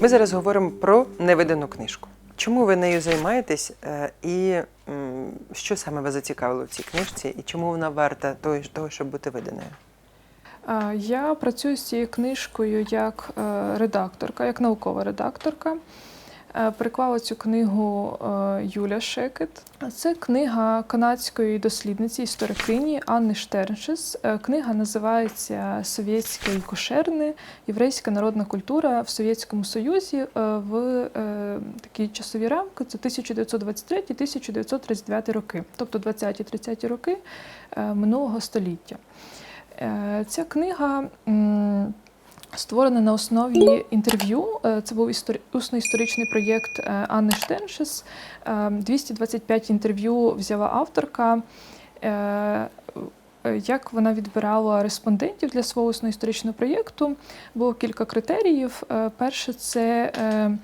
Ми зараз говоримо про невидану книжку. Чому ви нею займаєтесь е, і що саме вас зацікавило в цій книжці, і чому вона варта того, щоб бути виданою? Я працюю з цією книжкою як е, редакторка, як наукова редакторка. Е, Переклала цю книгу е, Юля Шекет. Це книга канадської дослідниці історикині Анни Штерншес. Е, Книга називається Совєтське і кошерне єврейська народна культура в Совєтському Союзі в такі часові рамки. Це 1923-1939 роки, тобто 20-30 роки минулого століття. Ця книга м, створена на основі інтерв'ю. Е, Це був історі- усно-історичний проєкт е, Анни Штеншес. Е, 225 інтерв'ю взяла авторка. Е, е, Як вона відбирала респондентів для свого усно-історичного проєкту, було кілька критеріїв. Е, Перше це е,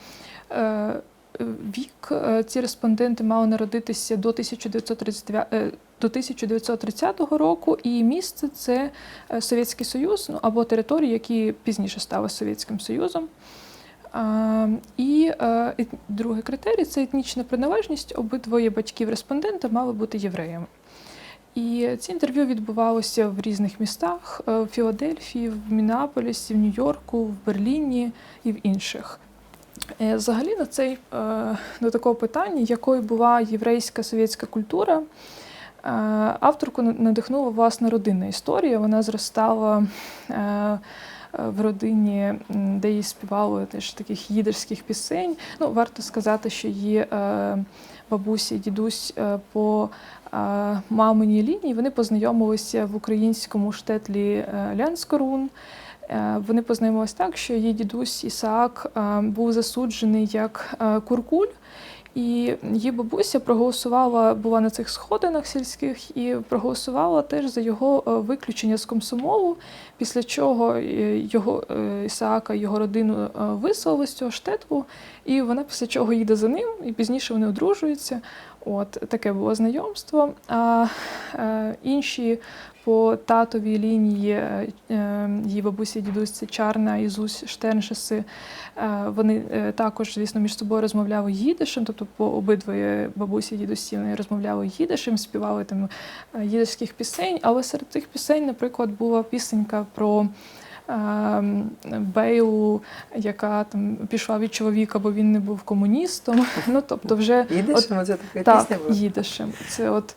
е, вік. Е, Ці респонденти мали народитися до 1939, е, до 1930 року, і місце це е, Совєтський Союз ну, або території, які пізніше стали Совєтським Союзом. І е, другий критерій це етнічна приналежність. Обидвоє батьків респондента мали бути євреями. І ці інтерв'ю відбувалися в різних містах: е, в Філадельфії, в Мінneаполісі, в Нью-Йорку, в Берліні і в інших. Взагалі на цей до такого питання, якою була єврейська совєтська культура, авторку на- надихнула власна родинна історія. Вона зростала е, е, в родині, де їй співали теж таких їдерських пісень. Ну, варто сказати, що її е, бабуся і дідусь е, по е, маминій лінії вони познайомилися в українському штетлі е, Лянскорун. Е, Вони познайомилися так, що її дідусь Ісаак е, був засуджений як е, куркуль, і її бабуся проголосувала, була на цих сходинах сільських і проголосувала теж за його е, виключення з комсомолу, після чого е, його е, Ісаака його родину виселили з цього штетлу, і вона після чого їде за ним, і пізніше вони одружуються. От таке було знайомство. А е, інші по татовій лінії е, е, її бабусі дідусь це Чарна і Зусь Штерншеси. Е, Вони також, звісно, між собою розмовляли їдишем, тобто по обидвоє бабусі дідусі вони розмовляли їдишем, співали там їдишських пісень, але серед тих пісень, наприклад, була пісенька про. Бейлу, яка там пішла від чоловіка, бо він не був комуністом. Ну тобто, вже Їдеш? От- Це така так, пісня була? їдишем. Це от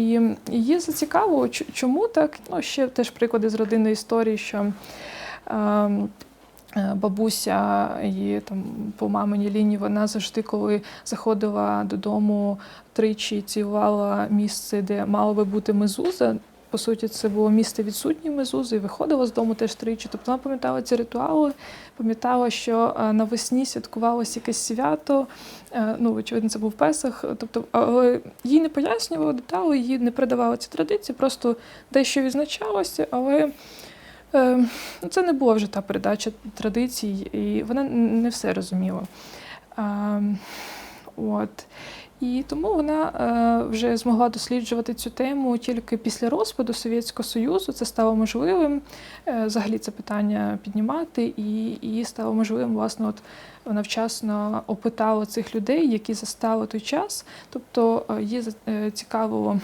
і її зацікавило, чому так? Ну, ще теж приклади з родинної історії, що ем, е, бабуся її там по маминій лінії, вона завжди, коли заходила додому тричі, цілувала місце, де мала би бути мезуза. По суті, це було місце відсутнє мезузи, і виходила з дому теж тричі. Тобто вона пам'ятала ці ритуали, пам'ятала, що е, навесні святкувалося якесь свято. Е, Ну, очевидно, це був Песах. Тобто, але їй не пояснювали деталі, їй не передавали ці традиції, просто дещо відзначалося, але е, ну, це не була вже та передача традицій, і вона не все розуміла. От. І тому вона е, вже змогла досліджувати цю тему тільки після розпаду Совєтського Союзу. Це стало можливим е, взагалі це питання піднімати, і, і стало можливим, власне, от вона вчасно опитала цих людей, які застали той час. Тобто її е, цікавило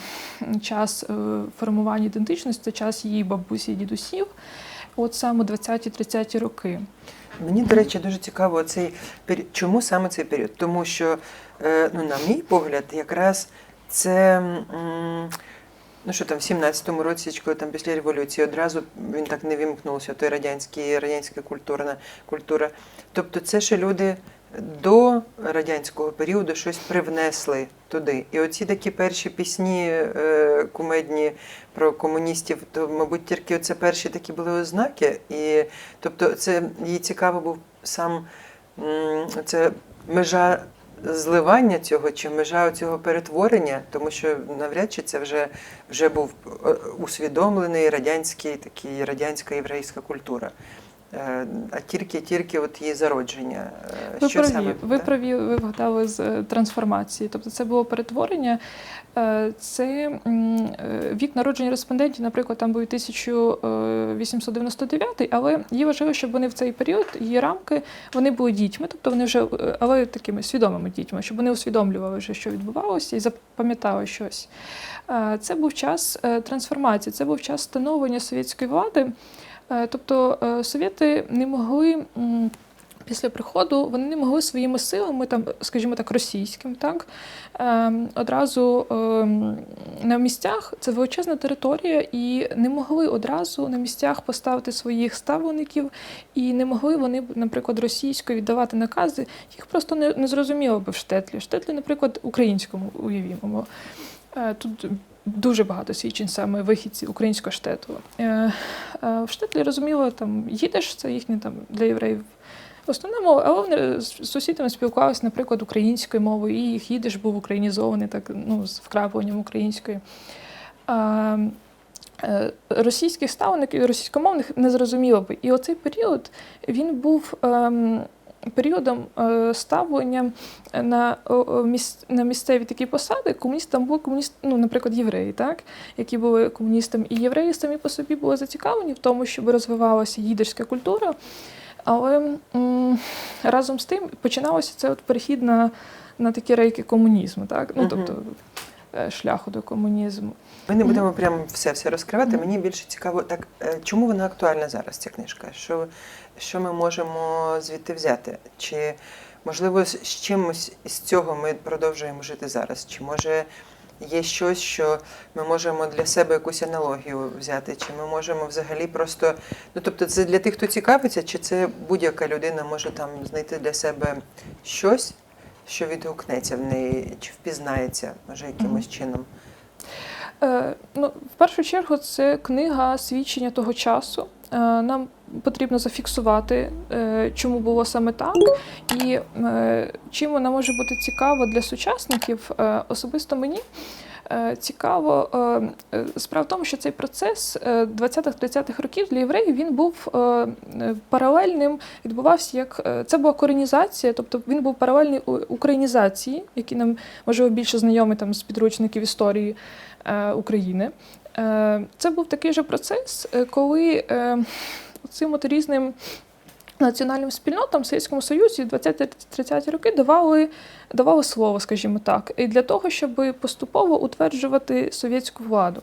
час формування ідентичності, час її бабусі і дідусів, от саме 20-30 роки. Мені, до речі, дуже цікаво цей період. Чому саме цей період? Тому що, ну, на мій погляд, якраз це. Ну що там, в 17-му році, коли там після революції одразу він так не вимкнувся, той радянський, радянська культурна культура. Тобто це ще люди до радянського періоду щось привнесли туди. І оці такі перші пісні е, кумедні про комуністів, то, мабуть, тільки це перші такі були ознаки. І тобто, це їй цікаво був сам це межа зливання цього чи межа цього перетворення, тому що навряд чи це вже, вже був е, усвідомлений радянський такий радянська єврейська культура. Е, а тільки-тільки от її зародження. Е, Ви Що праві, саме? ви праві, ви вгадали з е, трансформації. Тобто це було перетворення. Це вік народження респондентів, наприклад, там був 1899, але їй важливо, щоб вони в цей період, її рамки, вони були дітьми, тобто вони вже, але такими свідомими дітьми, щоб вони усвідомлювали вже, що відбувалося, і запам'ятали щось. Це був час трансформації, це був час становлення совєтської влади. Е, Тобто е, совєти не могли. Після приходу вони не могли своїми силами, там, скажімо так, російським, так ем, одразу ем, на місцях це величезна територія, і не могли одразу на місцях поставити своїх ставлеників, і не могли вони, наприклад, російською віддавати накази. Їх просто не, не зрозуміло би в штетлі. В штетлі, наприклад, українському уявімо. Е, Тут дуже багато свідчень саме вихідці українського штету. Е, е, В штетлі розуміло, там їдеш, це їхнє там для євреїв. Основна мова, але вони з сусідами спілкувалися, наприклад, українською мовою, і їх їдеш був українізований, так ну, з вкрапленням української. А, е, російських ставлеників і російськомовних не зрозуміло би. І оцей період він був ем, періодом е, ставлення на, на місцеві такі посади. Комуніст там були комуніст, ну, наприклад, євреї, так, які були комуністами. І євреї самі по собі були зацікавлені в тому, щоб розвивалася їдерська культура. Але м, разом з тим починалося це от перехід на, на такі рейки комунізму, так? Ну, тобто е, шляху до комунізму. Ми не будемо прямо все все розкривати. Мені більше цікаво, так е, чому вона актуальна зараз, ця книжка? Що, що ми можемо звідти взяти? Чи можливо з чимось з цього ми продовжуємо жити зараз? Чи може є щось, що ми можемо для себе якусь аналогію взяти? Чи ми можемо взагалі просто ну тобто, це для тих, хто цікавиться, чи це будь-яка людина може там знайти для себе щось? Що відгукнеться в неї, чи впізнається, може, якимось чином. Е, ну, в першу чергу, це книга свідчення того часу. Е, нам потрібно зафіксувати, е, чому було саме так, і чим вона може бути цікава для сучасників. Особисто мені цікаво. Справа в тому, що цей процес е, 20-30-х років для євреїв він був паралельним, відбувався як це була коренізація, тобто він був паралельний українізації, які нам можливо більше знайомі там з підручників історії України. Е, Це був такий же процес, е, коли е, цим от різним національним спільнотам в Совєтському Союзі в 20-30 роки давали, давали слово, скажімо так, і для того, щоб поступово утверджувати совєтську владу.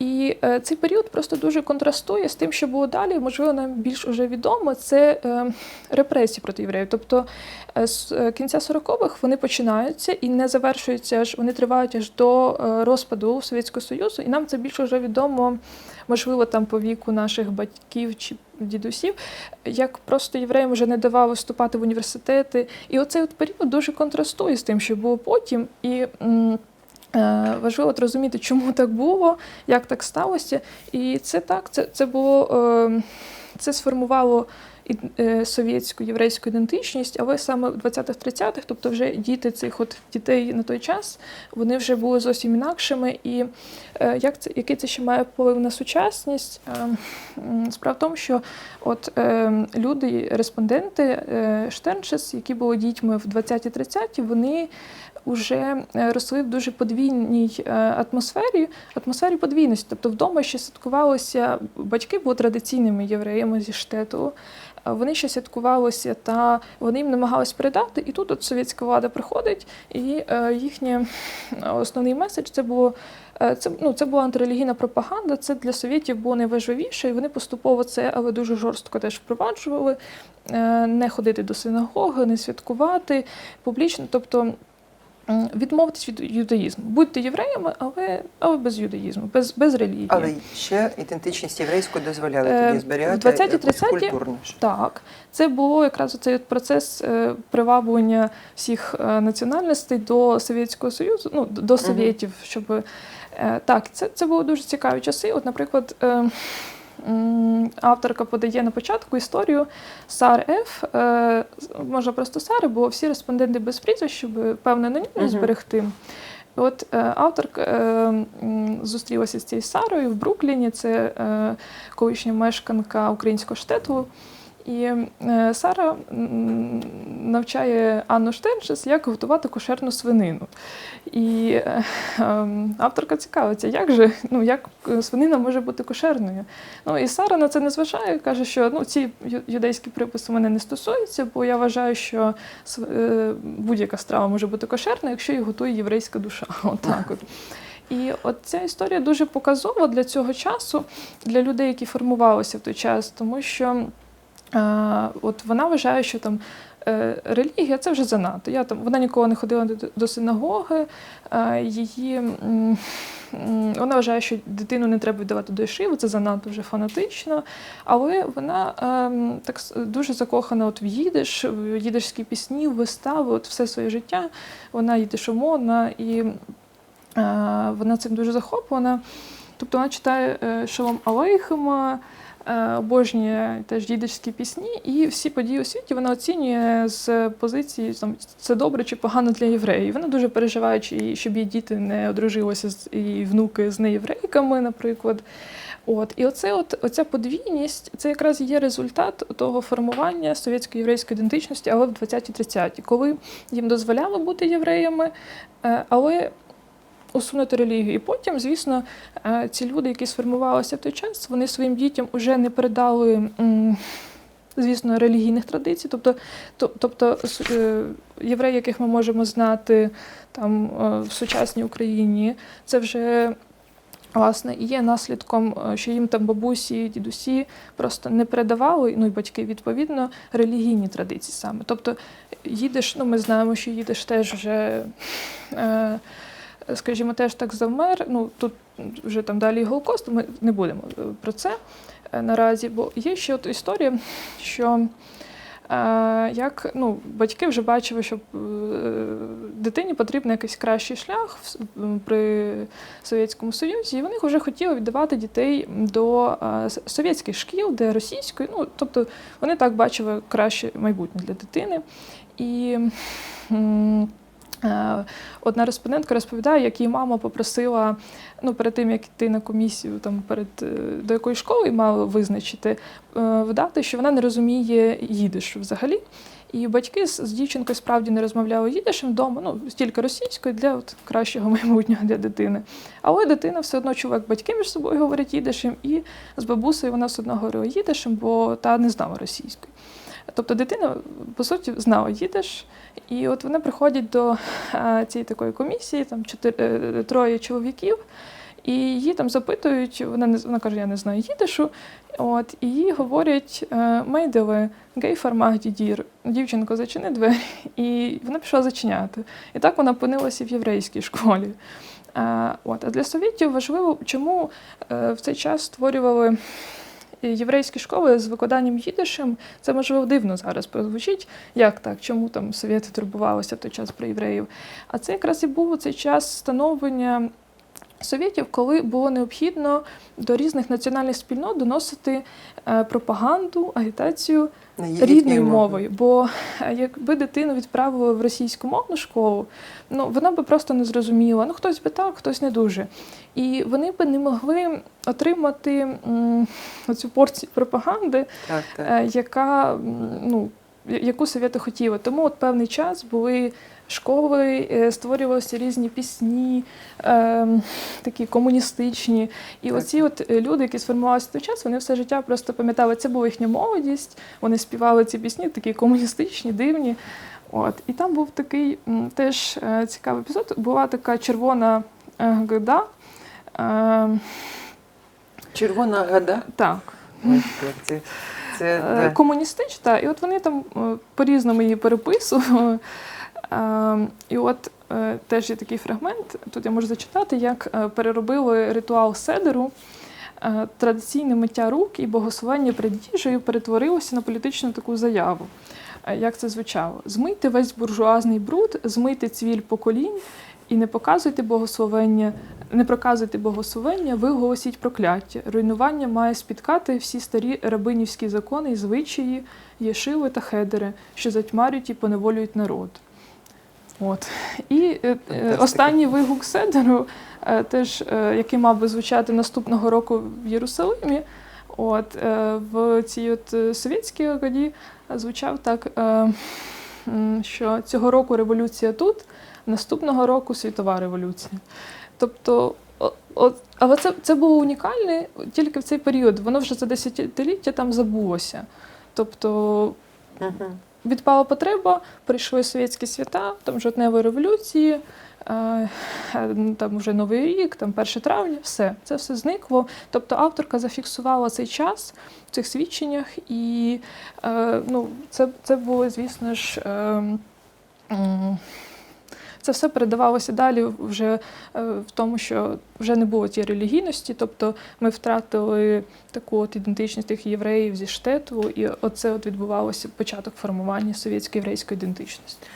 І е, цей період просто дуже контрастує з тим, що було далі. Можливо, нам більш уже відомо, це е, репресії проти євреїв. Тобто е, з кінця 40-х вони починаються і не завершуються аж вони тривають аж до розпаду Совєтського Союзу. І нам це більше вже відомо, можливо, там по віку наших батьків чи дідусів, як просто євреям вже не давали вступати в університети. І оцей от період дуже контрастує з тим, що було потім. І важливо от розуміти, чому так було, як так сталося. І це так, це, це було. Е, це сформувало е, совєтську єврейську ідентичність, але саме в 20-30-х, тобто вже діти цих от дітей на той час, вони вже були зовсім інакшими. І е, як це, який це ще має вплив на сучасність? Е, Справа в тому, що от е, люди, респонденти е, Штерншес, які були дітьми в 20-30-ті, вони вже е, росли в дуже подвійній е, атмосфері, атмосфері подвійності. Тобто вдома ще святкувалося, батьки були традиційними євреями зі штету. Вони ще святкувалися, та вони їм намагались передати. І тут от совєтська влада приходить, і е, їхній основний меседж це було е, це, ну, це була антирелігійна пропаганда. Це для совєтів було найважливіше, і вони поступово це, але дуже жорстко теж впроваджували. Е, Не ходити до синагоги, не святкувати публічно. Тобто відмовитись від юдаїзму. Будьте євреями, але, але без юдаїзму, без, без релігії. Але ще ідентичність єврейську дозволяли Е, тоді зберігати 20-ті, якось 30-ті. Так, це було якраз цей процес е, приваблення всіх е, національностей до Совєтського Союзу, ну до совєтів, щоб так, це, це були дуже цікаві часи. От, наприклад, авторка подає на початку історію Сар Ф. Може, можна просто Сари, бо всі респонденти без прізвищ, щоб певну анонімність зберегти. От е, авторка е, зустрілася з цією Сарою в Брукліні. Це е, колишня мешканка українського штету. І е, Сара навчає Анну Штеншес, як готувати кошерну свинину. І е, ем, авторка цікавиться, як же ну, як е, свинина може бути кошерною. Ну і Сара на це не зважає, каже, що ну, ці юдейські приписи мене не стосуються, бо я вважаю, що будь-яка страва може бути кошерна, якщо її готує єврейська душа. Отак от. І от ця історія дуже показова для цього часу, для людей, які формувалися в той час, тому що от вона вважає, що там е, релігія це вже занадто. Я там вона ніколи не ходила до, синагоги. Е, її вона вважає, що дитину не треба віддавати до Єшиви, це занадто вже фанатично. Але вона ем, так дуже закохана от в їдиш, в їдишські пісні, в вистави, от все своє життя. Вона їдишомовна і е, вона цим дуже захоплена. Тобто вона читає е, Шалом Алейхема, е, обожнює теж їдишські пісні, і всі події у світі вона оцінює з позиції там, це добре чи погано для євреїв. Вона дуже переживає, чи- щоб її діти не одружилися з і внуки з неєврейками, наприклад. От і оце, от оця подвійність, це якраз є результат того формування совєтської єврейської ідентичності, але в 20-30-ті, коли їм дозволяли бути євреями, е, але усунути релігію. І потім, звісно, е, ці люди, які сформувалися в той час, вони своїм дітям вже не передали. Звісно, релігійних традицій, тобто, то- тобто е, євреї, яких ми можемо знати там е, в сучасній Україні, це вже власне і є наслідком, що їм там бабусі, дідусі просто не передавали, ну і батьки відповідно релігійні традиції саме. Тобто їдеш, ну ми знаємо, що їдеш теж вже. Е, скажімо, теж так завмер. Ну тут вже там далі Голокост, ми не будемо е, про це е, наразі, бо є ще от історія, що е, як ну, батьки вже бачили, що дитині потрібен якийсь кращий шлях при Совєтському Союзі, і вони вже хотіли віддавати дітей до совєтських шкіл, де російської. Ну, тобто вони так бачили краще майбутнє для дитини. І Одна респондентка розповідає, як її мама попросила ну, перед тим, як йти на комісію, там перед е, до якої школи мала визначити, е, вдати, що вона не розуміє їдиш взагалі. І батьки з, з дівчинкою справді не розмовляли їдишем вдома, ну стільки російською для от, кращого майбутнього для дитини. Але дитина все одно чула, як батьки між собою говорять їдишем, і з бабусею вона все одно говорила їдишем, бо та не знала російської. Тобто дитина, по суті, знала їдиш, і от вони приходять до е, цієї такої комісії, там чотири, е, троє чоловіків, і її там запитують, вона не вона каже, я не знаю їдишу. От, і їй говорять е, Мейделе, гей фармагді дір, дівчинко, зачини двері. І вона пішла зачиняти. І так вона опинилася в єврейській школі. Е, От. А для совєтів важливо, чому е, в цей час створювали єврейські школи з викладанням їдишем. Це можливо дивно зараз прозвучить. Як так? Чому там совєти турбувалися в той час про євреїв? А це якраз і був цей час становлення. Совєтів, коли було необхідно до різних національних спільнот доносити е, пропаганду, агітацію рідною мовою. Бо е, якби дитину відправили в російськомовну школу, ну вона би просто не зрозуміла. Ну хтось би так, хтось не дуже. І вони би не могли отримати оцю порцію пропаганди, Так, так. е, яка ну. Яку совєти хотіли. Тому от певний час були школи, е, створювалися різні пісні, е, такі комуністичні. І Так. оці от е, люди, які сформувалися в той час, вони все життя просто пам'ятали, це була їхня молодість, вони співали ці пісні, такі комуністичні, дивні. От. І там був такий теж цікавий епізод. Була така червона. Е, Червона гада. так, Це, це, комуністична, і от вони там по-різному її переписували. Е, І от е, теж є такий фрагмент, тут я можу зачитати, як е, переробили ритуал седеру. Е, Традиційне миття рук і богословення перед їжею перетворилося на політичну таку заяву. Як це звучало? Змийте весь буржуазний бруд, змийте цвіль поколінь і не показуйте богословення, не проказуйте богословення, ви голосіть прокляття. Руйнування має спіткати всі старі рабинівські закони і звичаї, єшиви та хедери, що затьмарюють і поневолюють народ. От. І е, е, Фантастика. останній вигук Седеру, е, теж, який мав би звучати наступного року в Єрусалимі, От в цій от совєтській годі звучав так, що цього року революція тут, наступного року світова революція. Тобто, от, але це, це було унікальне тільки в цей період. Воно вже за десятиліття там забулося. Тобто Мгм. Відпала потреба, прийшли совєтські свята, там жовтневої революції, е, е, там вже Новий рік, там 1 травня, все, це все зникло. Тобто авторка зафіксувала цей час в цих свідченнях, і е, ну, це, це було, звісно ж. Е, м, це все передавалося далі вже е, в тому, що вже не було тієї релігійності, тобто ми втратили таку от ідентичність тих євреїв зі штету, і оце от відбувалося початок формування совєтської єврейської ідентичності.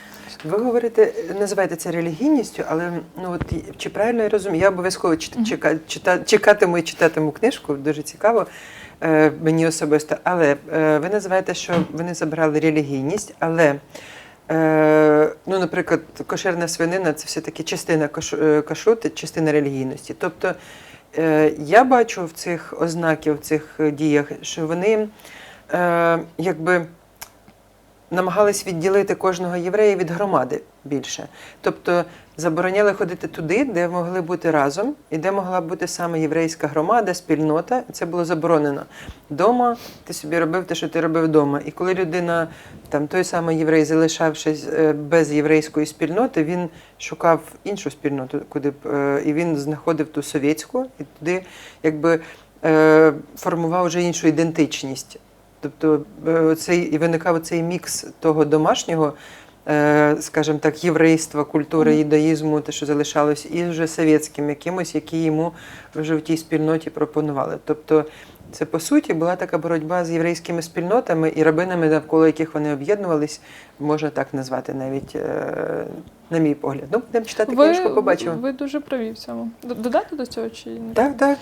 Ви говорите, називаєте це релігійністю, але ну от чи правильно я розумію? Я обов'язково чит- чека- чита- чекатиму і читатиму книжку, дуже цікаво е, мені особисто. Але е, ви називаєте, що вони забрали релігійність, але. Е, ну, наприклад, кошерна свинина це все-таки частина е, кашрути, частина релігійності. Тобто е, я бачу в цих ознаків, в цих діях, що вони е, якби намагались відділити кожного єврея від громади більше. Тобто забороняли ходити туди, де могли бути разом, і де могла бути саме єврейська громада, спільнота. Це було заборонено. Дома ти собі робив те, що ти робив вдома. І коли людина, там той самий єврей, залишавшись е, без єврейської спільноти, він шукав іншу спільноту, куди б е, і він знаходив ту совєтську, і туди якби е, формував вже іншу ідентичність. Тобто цей і виникав цей мікс того домашнього, скажімо так, єврейства, культури, ідаїзму, те, що залишалось, і вже совєтським якимось, які йому вже в тій спільноті пропонували. Тобто, це по суті була така боротьба з єврейськими спільнотами і рабинами, навколо яких вони об'єднувались, можна так назвати навіть, е, на мій погляд. Ну, будемо читати книжку, побачимо. ви дуже праві в цьому. Додати до цього чи ні? Так, так.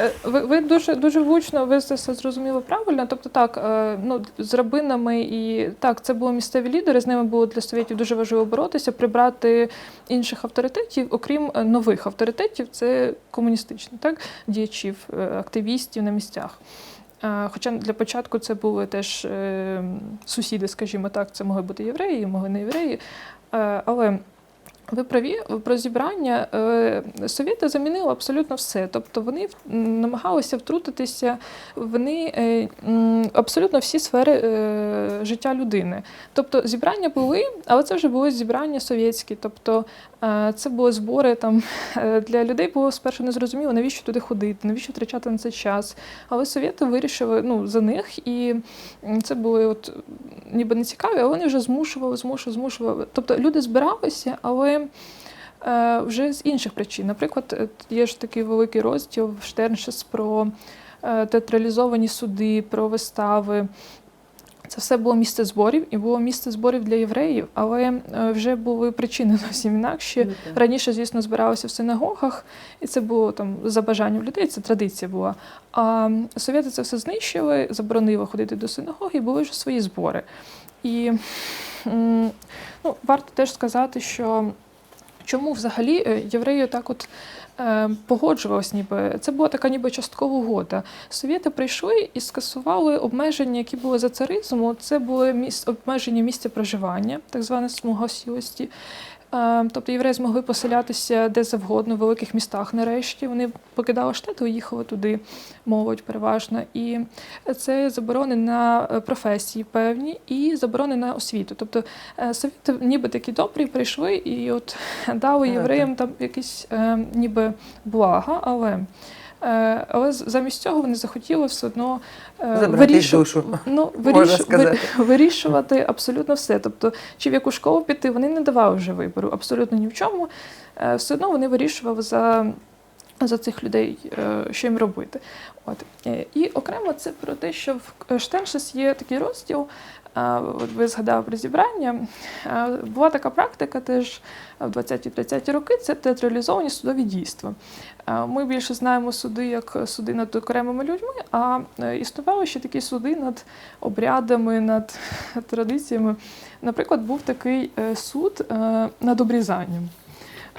Е, Ви, ви дуже дуже влучно, ви це все зрозуміли правильно. Тобто, так, е, ну з рабинами і так, це були місцеві лідери. З ними було для совєтів дуже важливо боротися, прибрати інших авторитетів, окрім нових авторитетів, це комуністичні, так діячів, е, активістів на місцях. Е, Хоча для початку це були теж е, сусіди, скажімо так, це могли бути євреї, могли не євреї. Але ви праві про зібрання. Совєти замінили абсолютно все. Тобто вони намагалися втрутитися вони абсолютно всі сфери життя людини. Тобто зібрання були, але це вже були зібрання совєтські. Тобто це були збори там е, для людей було спершу незрозуміло, навіщо туди ходити, навіщо втрачати на це час. Але совєти вирішили ну, за них, і це були от ніби не цікаві, але вони вже змушували, змушували, змушували. Тобто люди збиралися, але е, вже з інших причин. Наприклад, е, є ж такий великий розділ Штерншес про е, театралізовані суди, про вистави. Це все було місце зборів, і було місце зборів для євреїв, але е, вже були причини зовсім інакші. Раніше, звісно, збиралися в синагогах, і це було там за бажанням людей, це традиція була. А совєти це все знищили, заборонили ходити до синагоги, і були вже свої збори. І ну, варто теж сказати, що чому взагалі е, євреї так от е, погоджувалися, ніби це була така ніби часткова угода. Совєти прийшли і скасували обмеження, які були за царизму. Це були міс... обмеження місця проживання, так зване смуга. Е, Тобто євреї змогли поселятися де завгодно, в великих містах нарешті. Вони покидали штати, уїхали туди, молодь переважно. І це заборони на е, професії певні і заборони на освіту. Тобто совіти ніби такі добрі прийшли і от дали євреям там якісь е, ніби блага, але. Е, Але замість цього вони захотіли все одно е, вирішу- душу, ну, виріш... сказати. вирішувати абсолютно все. Тобто, чи в яку школу піти, вони не давали вже вибору абсолютно ні в чому. Е, Все одно вони вирішували за, за цих людей, що їм робити. От. І окремо це про те, що в Штеншес є такий розділ. От ви згадали про зібрання. Була така практика теж в 20-30 роки це театралізовані судові дійства. Е, Ми більше знаємо суди як суди над окремими людьми, а е, існували ще такі суди над обрядами, над традиціями. Наприклад, був такий е, суд над обрізанням.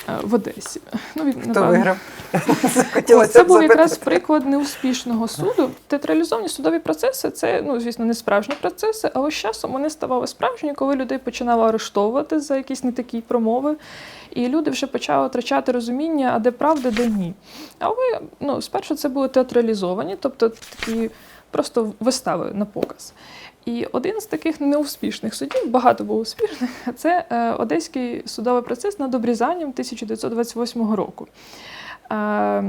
Е, в Одесі. Ну, він, Хто напевно, виграв? Хотілося це був якраз приклад неуспішного суду. Театралізовані судові процеси це, ну звісно, не справжні процеси, але з часом вони ставали справжні, коли людей починали арештовувати за якісь не такі промови, і люди вже почали втрачати розуміння, а де правда, де ні. Але ну, спершу це були театралізовані, тобто такі просто вистави на показ. І один з таких неуспішних судів, багато було успішних, це е, одеський судовий процес над обрізанням 1928 року. Е,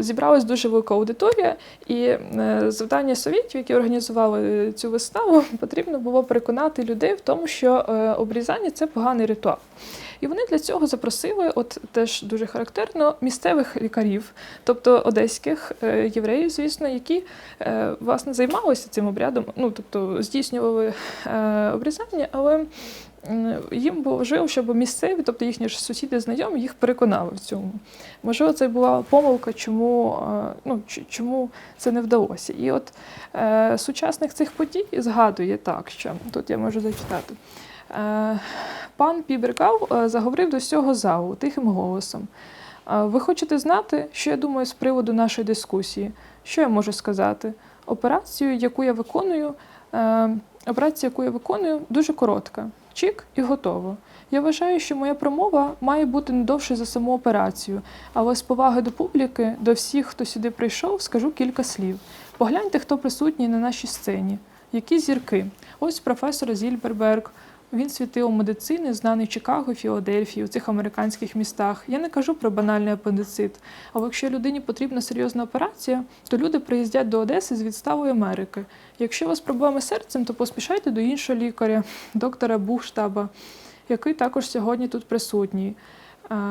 Зібралась дуже велика аудиторія, і е, завдання совєтів, які організували цю виставу, потрібно було переконати людей в тому, що обрізання це поганий ритуал. І вони для цього запросили, от теж дуже характерно, місцевих лікарів, тобто одеських е, євреїв, звісно, які е, власне займалися цим обрядом, ну тобто здійснювали е, обрізання, але їм було важливо, щоб місцеві, тобто їхні ж сусіди, знайомі, їх переконали в цьому. Можливо, це була помилка, чому, ну, чому це не вдалося. І от е, сучасник цих подій згадує так, що тут я можу зачитати. Е, Пан Піберкав е, заговорив до всього залу тихим голосом. «Е, Ви хочете знати, що я думаю з приводу нашої дискусії? Що я можу сказати? Операцію, яку я виконую, операція, яку я виконую, дуже коротка. Чік і готово. Я вважаю, що моя промова має бути не довше за саму операцію, але з поваги до публіки, до всіх, хто сюди прийшов, скажу кілька слів. Погляньте, хто присутній на нашій сцені. Які зірки? Ось професор Зільберберг. Він світило медицини, знаний Чикаго, Філадельфії, у цих американських містах. Я не кажу про банальний апендицит. Але якщо людині потрібна серйозна операція, то люди приїздять до Одеси з відставою Америки. Якщо у вас проблеми з серцем, то поспішайте до іншого лікаря, доктора Бухштаба, який також сьогодні тут присутній.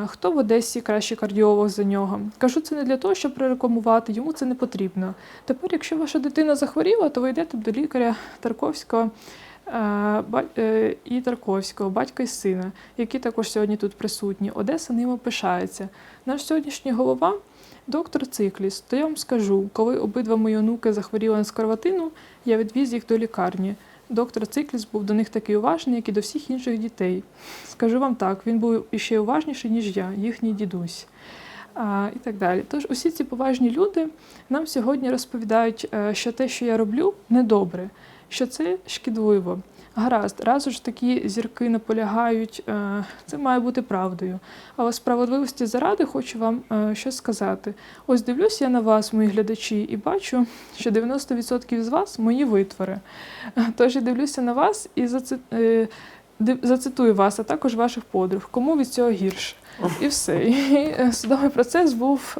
Хто в Одесі кращий кардіолог за нього? Кажу це не для того, щоб прорекламувати, йому це не потрібно. Тепер, якщо ваша дитина захворіла, то ви йдете до лікаря Тарковського і Тарковського, батька і сина, які також сьогодні тут присутні. Одеса ними пишається. Наш сьогоднішній голова доктор Цикліс. То я вам скажу, коли обидва мої онуки захворіли на скарлатину, я відвіз їх до лікарні. Доктор Цикліс був до них такий уважний, як і до всіх інших дітей. Скажу вам так, він був іще уважніший, ніж я, їхній дідусь. А, і так далі. Тож усі ці поважні люди нам сьогодні розповідають, е, що те, що я роблю, недобре, що це шкідливо. Гаразд, раз уж такі зірки наполягають, е, це має бути правдою. Але справедливості заради хочу вам е, щось сказати. Ось дивлюсь я на вас, мої глядачі, і бачу, що 90% з вас мої витвори. Тож я дивлюся на вас і е, зацитую вас, а також ваших подруг. Кому від цього гірше? І все. І судовий процес був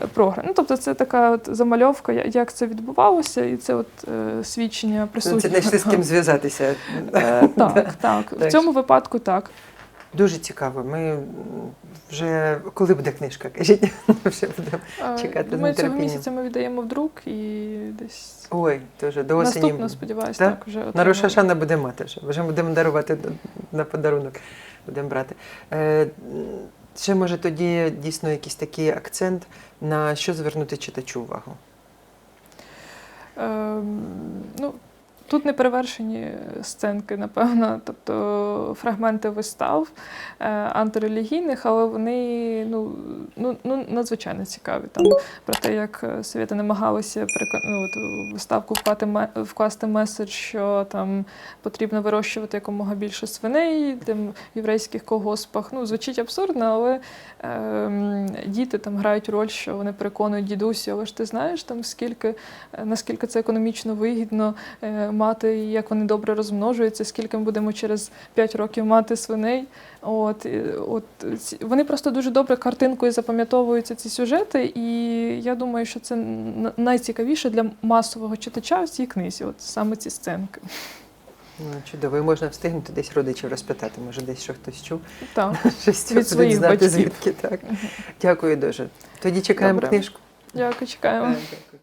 е. Ну, тобто, це така от замальовка, як це відбувалося, і це от е, свідчення Ну, присутніх. Це знайшли з ким зв'язатися. Е, Так, так. В цьому випадку так. Дуже цікаво. Ми вже коли буде книжка? Кажіть, вже будемо. Е, Чекати з Ми цього місяця ми віддаємо в друк і десь Ой, дуже до осені. наступно, сподіваюся, Так? так, вже На отримаємо. Рошашана буде мати вже. Вже будемо дарувати на подарунок. Будемо брати. Ще може тоді дійсно якийсь такий акцент на що звернути читачу увагу. Е, ну, тут не перевершені сценки, напевно, тобто фрагменти вистав е, антирелігійних, але вони ну, ну, ну, надзвичайно цікаві. Там про те, як е, совєти намагалися ну, от, виставку вкласти меседж, що там потрібно вирощувати якомога більше свиней тим єврейських колгоспах. Ну, звучить абсурдно, але ем, діти там грають роль, що вони переконують дідусі, але ж ти знаєш, там скільки, е, наскільки це економічно вигідно е, мати, і як вони добре розмножуються, скільки ми будемо через 5 років мати свиней. От, от вони просто дуже добре картинкою запам'ятовуються ці сюжети, і я думаю, що це найцікавіше для масового читача в цій книзі. От саме ці сценки. Ну, чудово, і можна встигнути десь родичів розпитати, може десь що хтось чув. Так. Щось Від своїх знати, батьків. звідки так. Дякую дуже. Тоді чекаємо Добре. книжку. Дякую, чекаємо. Дякую.